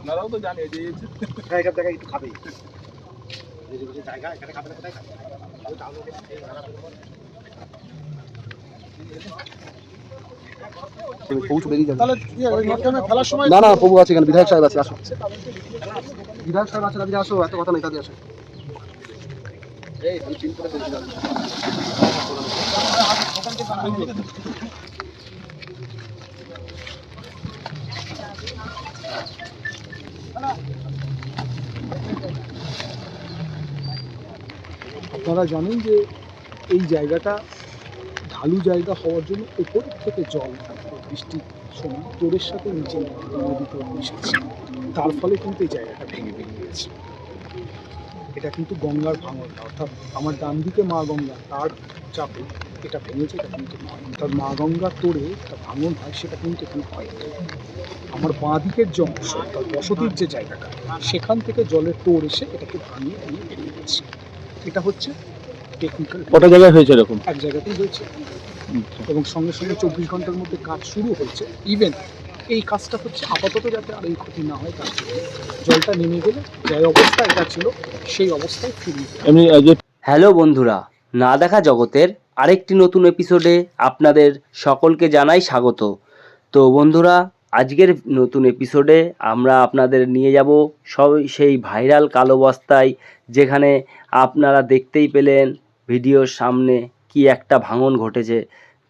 আপনারাও তো জানেন যে হ্যাঁ এখান থেকে একটু খাবে এই যে বলছে জায়গা এখানে খাবে না কোথায় খাবে না না প্রভু আছে এখানে বিধায়ক সাহেব আছে আসো বিধায়ক সাহেব আছে দাদি আসো এত কথা নেই দাদি আসো এই আমি চিন করে ফেলছি দাদি। আপনারা জানেন যে এই জায়গাটা ঢালু জায়গা হওয়ার জন্য উপর থেকে জল বৃষ্টির সময় তোরের সাথে নিচে নদীতে মিশেছে। তার ফলে কিন্তু এই জায়গাটা ভেঙে ভেঙে গেছে। এটা কিন্তু গঙ্গার ভাঙন অর্থাৎ আমার ডান দিকে মা গঙ্গা, তার চাপে এটা ভেঙেছে এটা কিন্তু নয়। অর্থাৎ মা গঙ্গার তোরে একটা ভাঙন হয় সেটা কিন্তু এখানে হয়। আমার বাঁ দিকের যে অংশ অর্থাৎ বসতির যে জায়গাটা সেখান থেকে জলের তোর এসে এটাকে ভাঙিয়ে নিয়ে বেরিয়ে গেছে। এটা হচ্ছে টেকনিক্যাল কটা জায়গায় হয়েছে এরকম? এক জায়গাতেই হয়েছে। এবং সঙ্গে সঙ্গে চব্বিশ ঘণ্টার মধ্যে কাজ শুরু হয়েছে। ইভেন এই কাজটা হচ্ছে আপাতত যাতে আর এই ক্ষতি না হয় তার জন্য। জলটা নেমে গেলে যে অবস্থা এটা ছিল সেই অবস্থায় ফিরিয়ে এমনি হ্যালো বন্ধুরা না দেখা জগতের আরেকটি নতুন এপিসোডে আপনাদের সকলকে জানাই স্বাগত। তো বন্ধুরা, আজকের নতুন এপিসোডে আমরা আপনাদের নিয়ে যাব সব সেই ভাইরাল কালো বস্তায়, যেখানে আপনারা দেখতেই পেলেন ভিডিওর সামনে কি একটা ভাঙন ঘটেছে।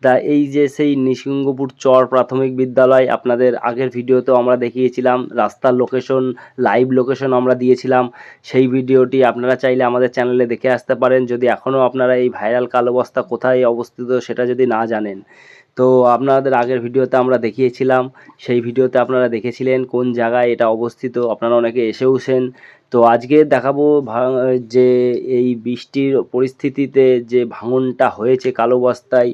তা এই যে সেই নিসিংহপুর চর প্রাথমিক বিদ্যালয় আপনাদের আগের ভিডিওতেও আমরা দেখিয়েছিলাম, রাস্তার লোকেশন লাইভ লোকেশন আমরা দিয়েছিলাম। সেই ভিডিওটি আপনারা চাইলে আমাদের চ্যানেলে দেখে আসতে পারেন। যদি এখনও আপনারা এই ভাইরাল কালো বস্তা কোথায় অবস্থিত সেটা যদি না জানেন। তো আপনাদের আগের ভিডিওতে আমরা দেখিয়েছিলাম, সেই ভিডিওতে আপনারা দেখেছিলেন কোন জায়গায় এটা অবস্থিত, আপনারা অনেকে এসেওছেন। তো আজকে দেখাবো যে এই বৃষ্টির পরিস্থিতিতে যে ভাঙনটা হয়েছে কালো বস্তায়,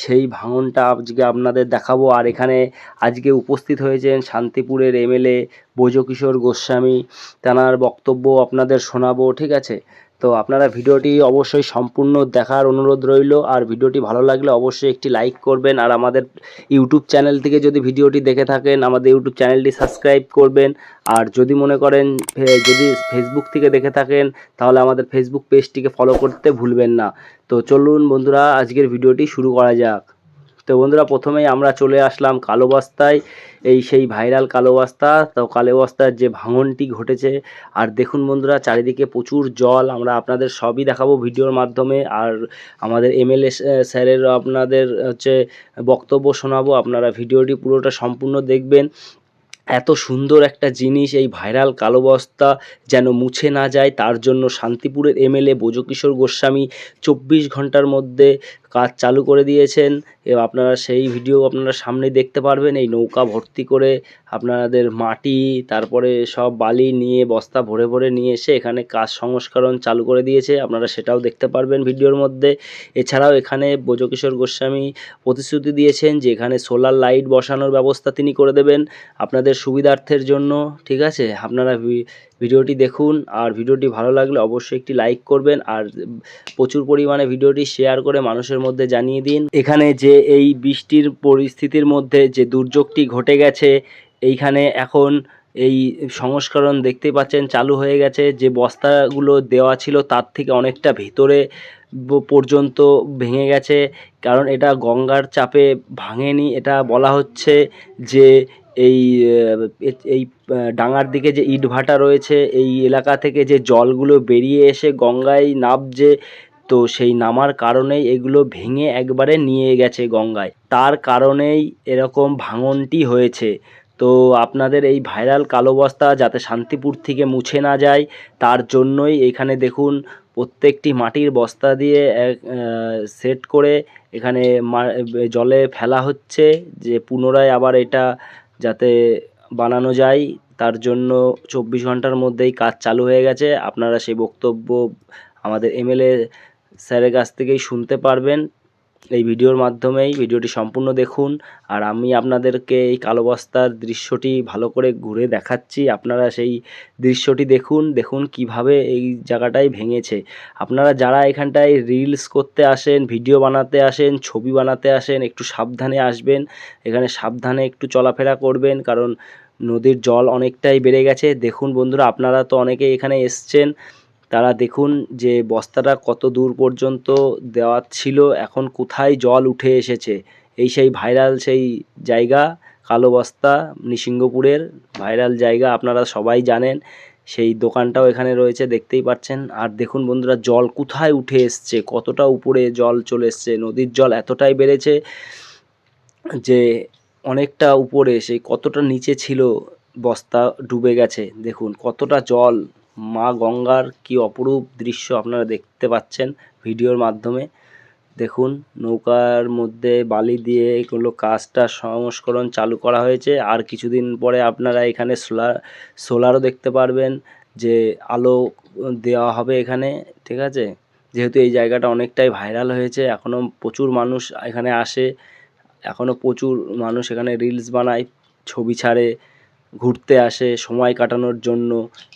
সেই ভাঙনটা আজকে আপনাদের দেখাবো। আর এখানে আজকে উপস্থিত হয়েছেন শান্তিপুরের এমএলএ ব্রজকিশোর গোস্বামী। তেনার বক্তব্য আপনাদের শোনাবো, ঠিক আছে? তো আপনারা ভিডিওটি অবশ্যই সম্পূর্ণ দেখার অনুরোধ রইল। আর ভিডিওটি ভালো লাগলে অবশ্যই একটি লাইক করবেন। আর আমাদের ইউটিউব চ্যানেল থেকে যদি ভিডিওটি দেখে থাকেন, আমাদের ইউটিউব চ্যানেলটি সাবস্ক্রাইব করবেন। আর যদি মনে করেন যদি ফেসবুক থেকে দেখে থাকেন, তাহলে আমাদের ফেসবুক পেজটিকে ফলো করতে ভুলবেন না। তো চলুন বন্ধুরা, আজকের ভিডিওটি শুরু করা যাক। তো বন্ধুরা প্রথমেই আমরা চলে আসলাম কালো বস্তায়, এই সেই ভাইরাল কালো বস্তা। তো কালো বস্তার যে ভাঙনটি ঘটেছে, আর দেখুন বন্ধুরা, চারিদিকে প্রচুর জল। আমরা আপনাদের সবই দেখাবো ভিডিওর মাধ্যমে। আর আমাদের এমএলএ স্যারের আপনাদের হচ্ছে বক্তব্য শোনাবো। আপনারা ভিডিওটি পুরোটা সম্পূর্ণ দেখবেন। এত সুন্দর একটা জিনিস, এই ভাইরাল কালো বস্তা যেন মুছে না যায়। তার জন্য শান্তিপুরের এমএলএ বোজকিশোর গোস্বামী চব্বিশ ঘণ্টার মধ্যে কাজ চালু করে দিয়েছেন। আপনারা সেই ভিডিও আপনারা সামনে দেখতে পারবেন। এই নৌকা ভর্তি করে আপনাদের মাটি, তারপরে সব বালি নিয়ে বস্তা ভরে ভরে নিয়ে এসে এখানে কাজ সংস্করণ চালু করে দিয়েছে। আপনারা সেটাও দেখতে পারবেন ভিডিওর মধ্যে। এছাড়াও এখানে ব্রজকিশোর গোস্বামী প্রতিশ্রুতি দিয়েছেন যে এখানে সোলার লাইট বসানোর ব্যবস্থা তিনি করে দেবেন। আপনাদের সুবিধার্থের জন্য, ঠিক আছে? আপনারা ভিডিওটি দেখুন আর ভিডিওটি ভালো লাগলে অবশ্যই একটি লাইক করবেন আর প্রচুর পরিমাণে ভিডিওটি শেয়ার করে মানুষের মধ্যে জানিয়ে দিন। এখানে যে এই বৃষ্টির পরিস্থিতির মধ্যে যে দুর্যোগটি ঘটে গেছে, এইখানে এখন এই সংস্করণ দেখতে পাচ্ছেন চালু হয়ে গেছে। যে বস্তাগুলো দেওয়া ছিল তার থেকে অনেকটা ভেতরে পর্যন্ত ভেঙে গেছে। কারণ এটা গঙ্গার চাপে ভাঙেনি। এটা বলা হচ্ছে যে এই এই ডাঙার দিকে যে ইটভাটা রয়েছে, এই এলাকা থেকে যে জলগুলো বেরিয়ে এসে গঙ্গায় নামছে, তো সেই নামার কারণেই এগুলো ভেঙে একবারে নিয়ে গেছে গঙ্গায়। তার কারণেই এরকম ভাঙনটি হয়েছে। তো আপনাদের এই ভাইরাল কালো বস্তা যাতে শান্তিপুর থেকে মুছে না যায়, তার জন্যই এখানে দেখুন, প্রত্যেকটি মাটির বস্তা দিয়ে সেট করে এখানে জলে ফেলা হচ্ছে, যে পুনরায় আবার এটা যাতে বানানো যায়, তার জন্য চব্বিশ ঘণ্টার মধ্যেই কাজ চালু হয়ে গেছে। আপনারা সেই বক্তব্য আমাদের এমএলএ স্যারের কাছ থেকেই শুনতে পারবেন। এই ভিডিওর মাধ্যমেই ভিডিওটি সম্পূর্ণ দেখুন। আর আমি আপনাদেরকে এই কালো বস্তার দৃশ্যটি ভালো করে ঘুরে দেখাচ্ছি। আপনারা সেই দৃশ্যটি দেখুন দেখুন কীভাবে এই জায়গাটাই ভেঙেছে। আপনারা যারা এখানটায় রিলস করতে আসেন ভিডিও বানাতে আসেন, ছবি বানাতে আসেন, একটু সাবধানে আসবেন। এখানে সাবধানে একটু চলাফেরা করবেন, কারণ নদীর জল অনেকটাই বেড়ে গেছে। দেখুন বন্ধুরা, আপনারা তো অনেকেই এখানে এসছেন। তারা দেখুন যে বস্তাটা কত দূর পর্যন্ত দেওয়া ছিল, এখন কোথায় জল উঠে এসেছে। এই সেই ভাইরাল সেই জায়গা, কালো বস্তা, নিসিংহপুরের ভাইরাল জায়গা, আপনারা সবাই জানেন। সেই দোকানটাও এখানে রয়েছে, দেখতেই পাচ্ছেন। আর দেখুন বন্ধুরা, জল কোথায় উঠে এসছে, কতটা উপরে জল চলে এসছে, নদীর জল এতটাই বেড়েছে যে অনেকটা উপরে, সেই কতটা নিচে ছিল বস্তা ডুবে গেছে। দেখুন কতটা জল মা গঙ্গার কি অপরূপ দৃশ্য আপনারা দেখতে পাচ্ছেন ভিডিওর মাধ্যমে। দেখুন, নৌকার মধ্যে বালি দিয়ে এগুলো কাজটা সংস্করণ চালু করা হয়েছে। আর কিছুদিন পরে আপনারা এখানে সোলার, সোলারও দেখতে পারবেন যে আলো দেওয়া হবে এখানে, ঠিক আছে? যেহেতু এই জায়গাটা অনেকটাই ভাইরাল হয়েছে, এখনও প্রচুর মানুষ এখানে আসে, এখনও প্রচুর মানুষ এখানে রিলস বানায়, ছবি ছাড়ে, ঘুরতে আসে, সময় কাটানোর জন্য,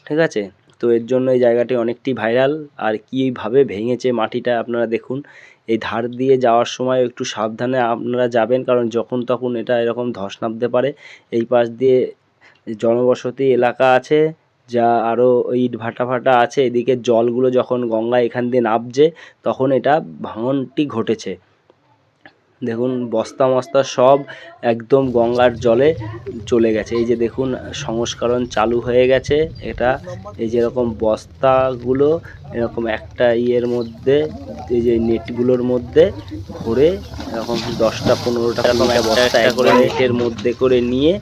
ঠিক আছে? তো এর জন্য এই জায়গাটি অনেকটি ভাইরাল। আর কীভাবে ভেঙেছে মাটিটা আপনারা দেখুন। এই ধার দিয়ে যাওয়ার সময় একটু সাবধানে আপনারা যাবেন, কারণ যখন তখন এটা এরকম ধস নামতে পারে। এই পাশ দিয়ে জনবসতি এলাকা আছে, যা আরও ইট ভাটা ফাটা আছে। এদিকে জলগুলো যখন গঙ্গা এখান দিয়ে নামছে, তখন এটা ভাঙনটি ঘটেছে। দেখুন বস্তা মস্তা সব একদম গঙ্গার জলে চলে গেছে। এই যে দেখুন সংস্করণ চালু হয়ে গেছে। এটা এই যেরকম বস্তাগুলো এরকম একটা ইয়ের মধ্যে এই যে নেটগুলোর মধ্যে ভরে এরকম দশটা পনেরোটা বস্তা একটা করে নেটের মধ্যে করে নিয়ে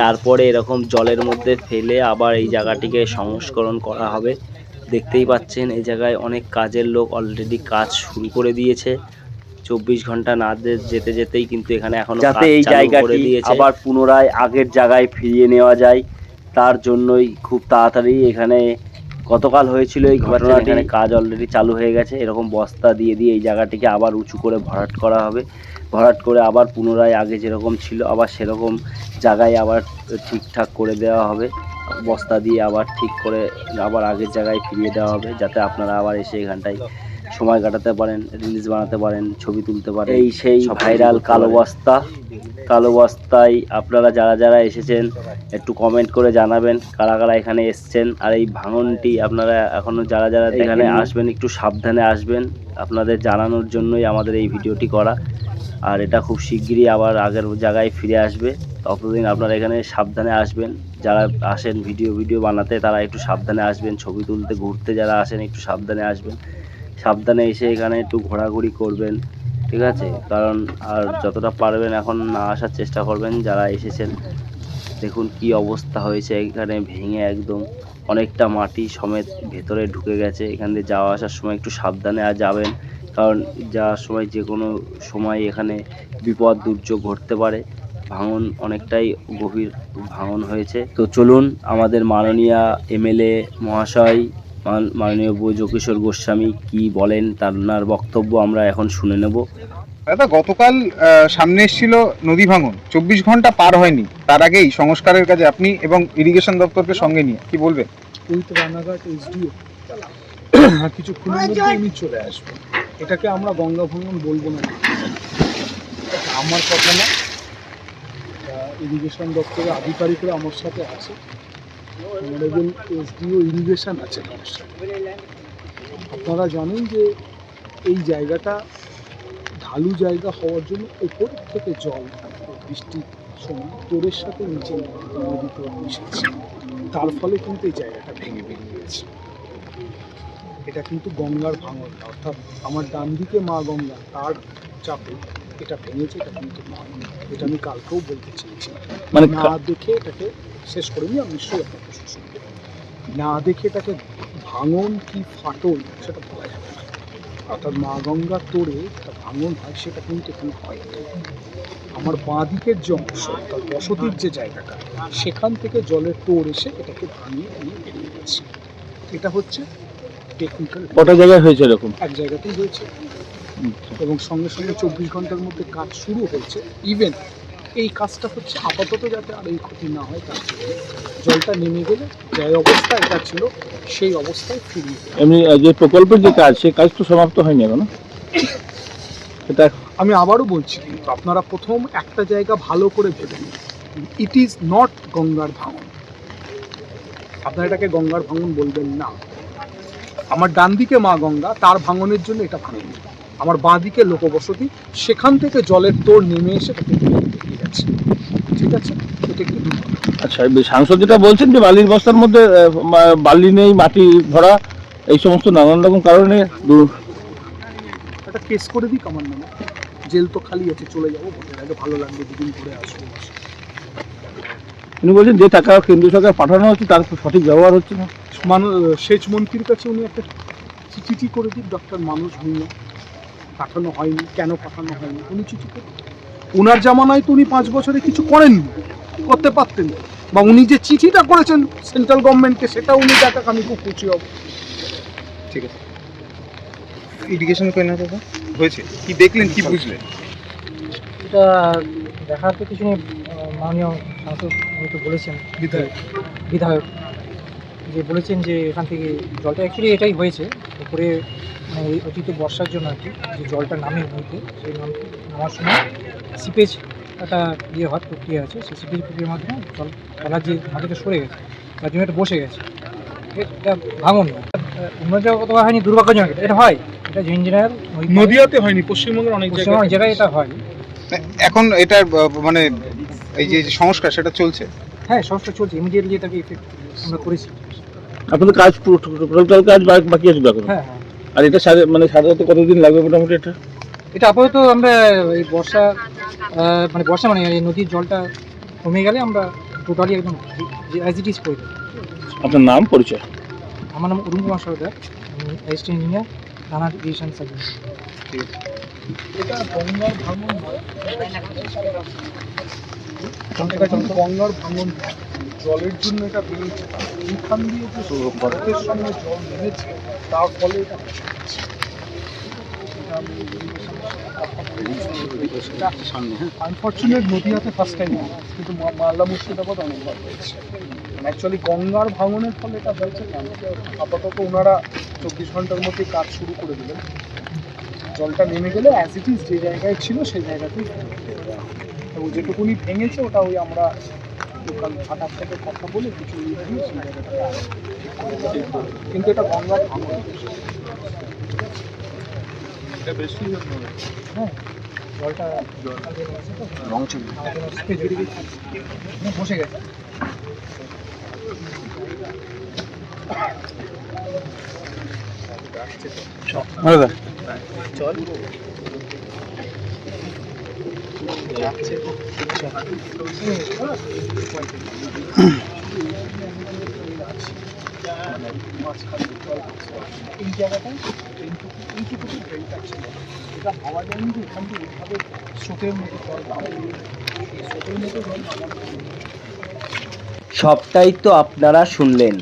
তারপরে এরকম জলের মধ্যে ফেলে আবার এই জায়গাটিকে সংস্করণ করা হবে। দেখতেই পাচ্ছেন এই জায়গায় অনেক কাজের লোক অলরেডি কাজ শুরু করে দিয়েছে। চব্বিশ ঘণ্টা না যেতে যেতেই কিন্তু এখানে এখন যাতে এই জায়গাটি আবার পুনরায় আগের জায়গায় ফিরিয়ে নেওয়া যায় তার জন্যই খুব তাড়াতাড়ি এখানে গতকাল হয়েছিল এই ঘটনাটি এখানে কাজ অলরেডি চালু হয়ে গেছে এরকম বস্তা দিয়ে দিয়ে এই জায়গাটিকে আবার উঁচু করে ভরাট করা হবে। ভরাট করে আবার পুনরায় আগে যেরকম ছিল আবার সেরকম জায়গায় আবার ঠিকঠাক করে দেওয়া হবে। বস্তা দিয়ে আবার ঠিক করে আবার আগের জায়গায় ফিরিয়ে দেওয়া হবে যাতে আপনারা আবার এসে এখানটায় সময় কাটাতে পারেন রিলস বানাতে পারেন ছবি তুলতে পারেন এই সেই ভাইরাল কালো বস্তা কালো বস্তায় আপনারা যারা যারা এসেছেন একটু কমেন্ট করে জানাবেন কারা কারা এখানে এসছেন আর এই ভাঙনটি আপনারা এখনও যারা যারা এখানে আসবেন একটু সাবধানে আসবেন আপনাদের জানানোর জন্যই আমাদের এই ভিডিওটি করা। আর এটা খুব শিগগিরই আবার আগের জায়গায় ফিরে আসবে। ততদিন আপনারা এখানে সাবধানে আসবেন। যারা আসেন ভিডিও ভিডিও বানাতে তারা একটু সাবধানে আসবেন ছবি তুলতে ঘুরতে যারা আসেন একটু সাবধানে আসবেন। সাবধানে এসে এখানে একটু ঘোরাঘুরি করবেন, ঠিক আছে? কারণ আর যতটা পারবেন এখন না আসার চেষ্টা করবেন যারা এসেছেন। দেখুন কি অবস্থা হয়েছে, এখানে ভেঙে একদম অনেকটা মাটি সমেত ভেতরে ঢুকে গেছে। এখান দিয়ে যাওয়া আসার সময় একটু সাবধানে আর যাবেন, কারণ যাওয়ার সময় যে কোনো সময় এখানে বিপদ দুর্যোগ ঘটতে পারে। ভাঙন অনেকটাই গভীর ভাঙন হয়েছে। তো চলুন, আমাদের মাননীয় এমএলএ মহাশয় মাননীয় ব্রজকিশোর গোস্বামী কি বলেন? তার বক্তব্য আমরা এখন শুনে নেব। দাদা গতকাল সামনে এসেছিল নদী ভাঙন। চব্বিশ ঘণ্টা পার হয়নি। তার আগেই সংস্কারের কাজে আপনি এবং ইরিগেশন দপ্তরকে সঙ্গে নিয়ে। কি বলবেন? পুরীতে রানাঘাট এসডিও। কিছুক্ষণের মধ্যে উনি চলে আসবেন এটাকে আমরা গঙ্গা ভাঙন বলব না। আমার কথা না। ইরিগেশন দপ্তরের আধিকারিকরা আমার সাথে আছে। অনারেবল এসডিও ইরিগেশন আছে আপনারা জানেন যে এই জায়গাটা ঢালু জায়গা হওয়ার জন্য উপর থেকে জল বৃষ্টির সময় তোরের সাথে নিচে নদীতে মিশেছে। তার ফলে কিন্তু এই জায়গাটা ভেঙে বেরিয়েছে। এটা কিন্তু গঙ্গার ভাঙন অর্থাৎ আমার ডান দিকে মা গঙ্গা তার চাপে এটা ভেঙেছে এটা কিন্তু এটা আমি কালকেও বলতে চেয়েছি। মানে না দেখে এটাকে শেষ করে নিই আমি নিশ্চয়ই আপনাকে শুনব না দেখে এটাকে ভাঙন কি ফাটল সেটা বলা যাবে না। অর্থাৎ মা গঙ্গার তোড়ে একটা ভাঙন হয় সেটা কিন্তু এখানে হয় আমার বাঁ দিকের যে অংশ অর্থাৎ বসতির যে জায়গাটা সেখান থেকে জলের তোড় এসে এটাকে ভাঙিয়ে নিয়ে বেরিয়ে গেছে এটা হচ্ছে টেকনিক্যাল কটা জায়গায় হয়েছে এরকম? এক জায়গাতেই হয়েছে। এবং সঙ্গে সঙ্গে চব্বিশ ঘণ্টার মধ্যে কাজ শুরু হয়েছে। ইভেন এই কাজটা হচ্ছে আপাতত যাতে আর এই ক্ষতি না হয় তার জন্য জলটা নেমে গেলে যে অবস্থা এটা ছিল সেই অবস্থায় ফিরিয়ে এমনি যে প্রকল্পের যে কাজ সেই কাজ তো সমাপ্ত হয়নি এখনও? সেটা আমি আবারও বলছি কিন্তু আপনারা প্রথম একটা জায়গা ভালো করে ভেবে নিন। ইট ইজ নট গঙ্গার ভাঙন। আপনারা এটাকে গঙ্গার ভাঙন বলবেন না। আমার ডান দিকে মা গঙ্গা তার ভাঙনের জন্য এটা ভাঙেনি। আমার বাঁ দিকে লোকবসতি সেখান থেকে জলের তোর নেমে এসে দিয়ে গেছে ঠিক আছে এটা একটু। আচ্ছা সাংসদ যেটা বলছেন যে বালির বস্তার মধ্যে বালি নেই মাটি ভরা এই সমস্ত নানান রকম কারণে একটা কেস করে দিই আমার নামে। জেল তো খালি আছে চলে যাব ভোটের আগে ভালো লাগবে দুদিন ঘুরে আসব উনি বলছেন যে টাকা কেন্দ্র সরকার পাঠানো হচ্ছে তার সঠিক ব্যবহার হচ্ছে না। মানুষ সেচ মন্ত্রীর কাছে উনি একটা চিঠি করে দিন ডক্টর মানুষ ভূঁইয়া পাঠানো হয়নি কেন পাঠানো হয়নি? উনি চিঠি করে। ওনার জামানায় তো উনি পাঁচ বছরে কিছু করেননি করতে পারতেন। বা উনি যে চিঠিটা করেছেন সেন্ট্রাল গভর্নমেন্টকে সেটা উনি দেখাক আমি খুব খুশি হব। ঠিক আছে। ইরিগেশন করে না দাদা হয়েছে। কি দেখলেন কি বুঝলেন? এটা দেখার তো কিছু নেই মাননীয় সাংসদ হয়তো বলেছেন। বিধায়ক। বিধায়ক। যে বলেছেন যে এখান থেকে জলটা অ্যাকচুয়ালি এটাই হয়েছে। উপরে মানে এই অতীত বর্ষার জন্য আর কি যে জলটা নামে নদীতে সেই নাম নামার সময় সিপেজ একটা ইয়ে হওয়ার প্রক্রিয়া আছে। সেই সিপেজ প্রক্রিয়ার মাধ্যমে জল জলার যে মাটিতে সরে গেছে তার জন্য এটা বসে গেছে। এটা ভাঙন না উন্নতগত হয়নি দুর্ভাগ্যজনক এটা। এটা হয় এটা ইঞ্জিনিয়ার নদীয়াতে হয়নি পশ্চিমবঙ্গের অনেক জায়গায় এটা হয়। এখন এটার আহ, মানে এই যে সংস্কার সেটা চলছে? হ্যাঁ সংস্কার চলছে। ইমিডিয়েটলি এটাকে ইফেক্ট আমরা করেছি। আপনাদের কাজ টোটাল কাজ বাকি আছে এখন। হ্যাঁ হ্যাঁ। আর এটা মানে সাধারণত কতদিন লাগবে মোটামুটি এটা? এটা আপাতত আমরা এই বর্ষা মানে বর্ষা মানে এই নদীর জলটা কমে গেলে আমরা টোটালি একদম অ্যাজ ইট ইজ করে দেবো। আপনার নাম পরিচয়? আমার নাম অরুণ কুমার সরকার। আমি অ্যাসিস্ট্যান্ট ইঞ্জিনিয়ার থানা ইরিগেশন সার্ভিস এটা গঙ্গার ভাঙন গঙ্গার ভাঙন। জলের জন্য এটা বেরিয়েছে এইখান দিয়ে যে ভারতের সঙ্গে জল নেমেছে, তার ফলে এটা আনফর্চুনেট নদীয়াতে ফার্স্ট টাইম কিন্তু মা- মালদা মুর্শিদাবাদ অনেকবার হয়েছে। অ্যাকচুয়ালি গঙ্গার ভাঙনের ফলে এটা হয়েছে আপাতত ওনারা চব্বিশ ঘণ্টার মধ্যে কাজ শুরু করে দিলেন। জলটা নেমে গেলে অ্যাজ ইট ইজ যে জায়গায় ছিল সেই জায়গাতেই এবং যেটুকুনি ভেঙেছে ওটা ওই আমরা লোকাল ফাটার থেকে কথা বলে কিছু। কিন্তু এটা গঙ্গার ভাঙন। হ্যাঁ জলটা রং চলে হ্যাঁ, বসে গেছে। দাদা এই জায়গাটায় এইটুকু ড্রেনটা ছিল এটা যায়নি যে এখান থেকে এইভাবে স্রোতের মতো জল স্রোতের মতো জল সবটাই তো আপনারা শুনলেন।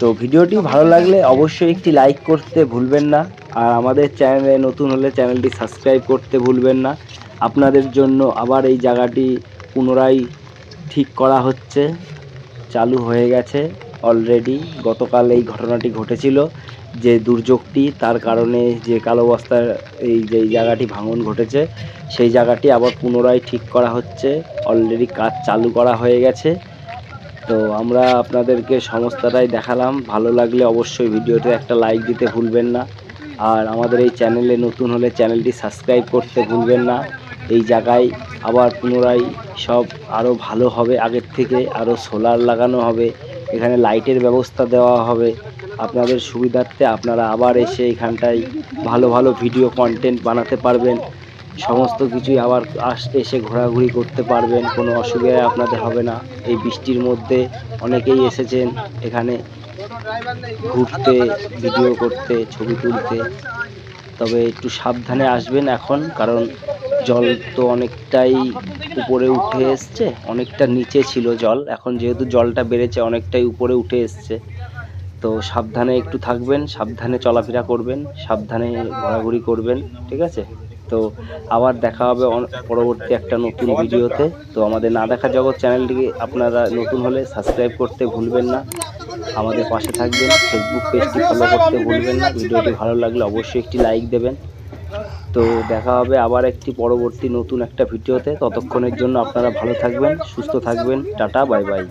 তো ভিডিওটি ভালো লাগলে অবশ্যই একটি লাইক করতে ভুলবেন না। আর আমাদের চ্যানেলে নতুন হলে চ্যানেলটি সাবস্ক্রাইব করতে ভুলবেন না। আপনাদের জন্য আবার এই জায়গাটি পুনরায় ঠিক করা হচ্ছে। চালু হয়ে গেছে অলরেডি গতকাল এই ঘটনাটি ঘটেছিল। যে দুর্যোগটি, তার কারণে যে কালো বস্তার এই যে জায়গাটি ভাঙন ঘটেছে, সেই জায়গাটি আবার পুনরায় ঠিক করা হচ্ছে। অলরেডি কাজ চালু করা হয়ে গেছে। তো আমরা আপনাদেরকে সমস্তটাই দেখালাম। ভালো লাগলে অবশ্যই ভিডিওতে একটা লাইক দিতে ভুলবেন না। আর আমাদের এই চ্যানেলে নতুন হলে চ্যানেলটি সাবস্ক্রাইব করতে ভুলবেন না। এই জায়গায় আবার পুনরায় সব আরও ভালো হবে, আগের থেকে আরও সোলার লাগানো হবে, এখানে লাইটের ব্যবস্থা দেওয়া হবে। আপনাদের সুবিধার্থে আপনারা আবার এসে এখানটায় ভালো ভালো ভিডিও কন্টেন্ট বানাতে পারবেন। সমস্ত কিছুই আবার আসতে এসে ঘোরাঘুরি করতে পারবেন, কোনো অসুবিধা আপনাদের হবে না। এই বৃষ্টির মধ্যে অনেকেই এসেছেন এখানে ঘুরতে ভিডিও করতে, ছবি তুলতে। তবে একটু সাবধানে আসবেন এখন, কারণ জল তো অনেকটাই উপরে উঠে এসছে, অনেকটা নিচে ছিল জল। এখন যেহেতু জলটা বেড়েছে, অনেকটাই উপরে উঠে এসছে। তো সাবধানে একটু থাকবেন, সাবধানে চলাফেরা করবেন, সাবধানে ঘোরাঘুরি করবেন, ঠিক আছে? তো আবার দেখা হবে পরবর্তী একটা নতুন ভিডিওতে। তো আমাদের না দেখা জগৎ চ্যানেলটিকে আপনারা নতুন হলে সাবস্ক্রাইব করতে ভুলবেন না। আমাদের পাশে থাকবেন ফেসবুক পেজটি ফলো করতে ভুলবেন না। ভিডিওটি ভালো লাগলে অবশ্যই একটি লাইক দেবেন। তো দেখা হবে আবার একটি পরবর্তী নতুন একটা ভিডিওতে। ততক্ষণের জন্য আপনারা ভালো থাকবেন, সুস্থ থাকবেন। Tata, bye bye.